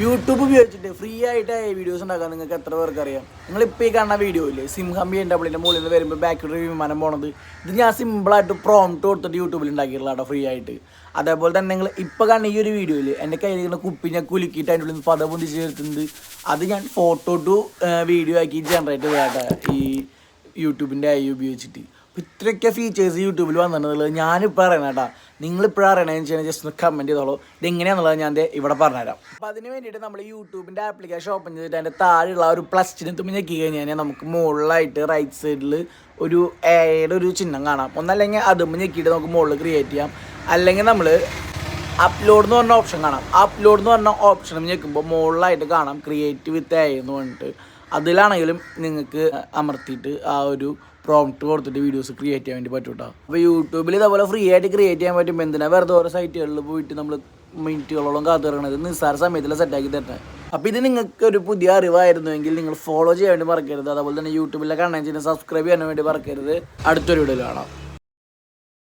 YouTube ഉപയോഗിച്ചിട്ട് free ആയിട്ട് videos ഉണ്ടാക്കാൻ നിങ്ങൾക്ക് എത്ര പേർക്ക് അറിയാം? നിങ്ങൾ ഇപ്പോൾ ഈ കാണുന്ന വീഡിയോ ഇല്ലേ? സിംഹം ബി എൻ ഡബ്ല്യൂന്റെ മുകളിൽ നിന്ന് വരുമ്പോൾ ബാക്കിലൊരു വിമാനം പോണത്. ഇത് ഞാൻ സിമ്പിളായിട്ട് പ്രോംപ്റ്റ് കൊടുത്തിട്ട് യൂട്യൂബിൽ ഉണ്ടാക്കിയിട്ടുള്ള ഫ്രീ ആയിട്ട്. അതേപോലെ തന്നെ നിങ്ങൾ ഇപ്പോൾ കാണുന്ന ഈ ഒരു വീഡിയോയിൽ എന്റെ കയ്യിലിരിക്കുന്ന കുപ്പി ഞാൻ കുലുക്കിയിട്ട് അതിന്റെ ഉള്ളിൽ നിന്ന് പദം പൊന്തിച്ച് അത് ഞാൻ ഫോട്ടോ ടു വീഡിയോ ആക്കി ജനറേറ്റ് ചെയ്യാട്ടെ ഈ യൂട്യൂബിന്റെ ഐ ഉപയോഗിച്ചിട്ട്. ഇത്രയൊക്കെ ഫീച്ചേഴ്സ് യൂട്യൂബിൽ വന്നിട്ടുള്ളത് ഞാനിപ്പോൾ അറിയണം കേട്ടോ. നിങ്ങളിപ്പോഴും അറിയണമെന്ന് വെച്ചാൽ ജസ്റ്റ് ഒന്ന് കമന്റ് ചെയ്തോളൂ. ഇത് എങ്ങനെയാണെന്നുള്ളത് ഞാൻ ഇവിടെ പറഞ്ഞുതരാം. അപ്പോൾ അതിന് വേണ്ടിയിട്ട് നമ്മൾ യൂട്യൂബിന്റെ ആപ്ലിക്കേഷൻ ഓപ്പൺ ചെയ്തിട്ട് അതിന്റെ താഴെയുള്ള ഒരു പ്ലസ് തുമ്പി ഞെക്കി കഴിഞ്ഞാൽ നമുക്ക് മുകളിലായിട്ട് റൈറ്റ് സൈഡിൽ ഒരു എയുടെ ഒരു ചിഹ്നം കാണാം. ഒന്നല്ലെങ്കിൽ അതും ഞെക്കിയിട്ട് നമുക്ക് മുകളിൽ ക്രിയേറ്റ് ചെയ്യാം. അല്ലെങ്കിൽ നമ്മൾ അപ്ലോഡ് എന്ന് പറഞ്ഞ ഓപ്ഷൻ കാണാം. അപ്ലോഡ് എന്ന് പറഞ്ഞ ഓപ്ഷൻ ഞെക്കുമ്പോൾ മുകളിലായിട്ട് കാണാം. ക്രിയേറ്റ് വിത്ത് എന്ന് പറഞ്ഞിട്ട്. അതിലാണെങ്കിലും നിങ്ങൾക്ക് അമർത്തിയിട്ട് ആ ഒരു പ്രോംപ്റ്റ് കൊടുത്തിട്ട് വീഡിയോസ് ക്രിയേറ്റ് ചെയ്യാൻ വേണ്ടി പറ്റും കേട്ടോ അപ്പോൾ യൂട്യൂബിൽ ഇതേപോലെ ഫ്രീ ആയിട്ട് ക്രിയേറ്റ് ചെയ്യാൻ പറ്റും എന്തിനാ വെറുതെ ഓരോ സൈറ്റുകളിൽ പോയിട്ട് നമ്മൾ മിനിറ്റുകളോളം കാത്തു കിടക്കണത് നിസ്സാര സമയത്തിൽ സെറ്റാക്കി തരട്ടെ അപ്പോൾ ഇത് നിങ്ങൾക്ക് ഒരു പുതിയ അറിവായിരുന്നുവെങ്കിൽ നിങ്ങൾ ഫോളോ ചെയ്യാൻ വേണ്ടി മറക്കരുത്. അതുപോലെ തന്നെ യൂട്യൂബിലെ കണ്ണൻ സബ്സ്ക്രൈബ് ചെയ്യാൻ വേണ്ടി മറക്കരുത്. അടുത്തൊരു വീഡിയോ കാണാം.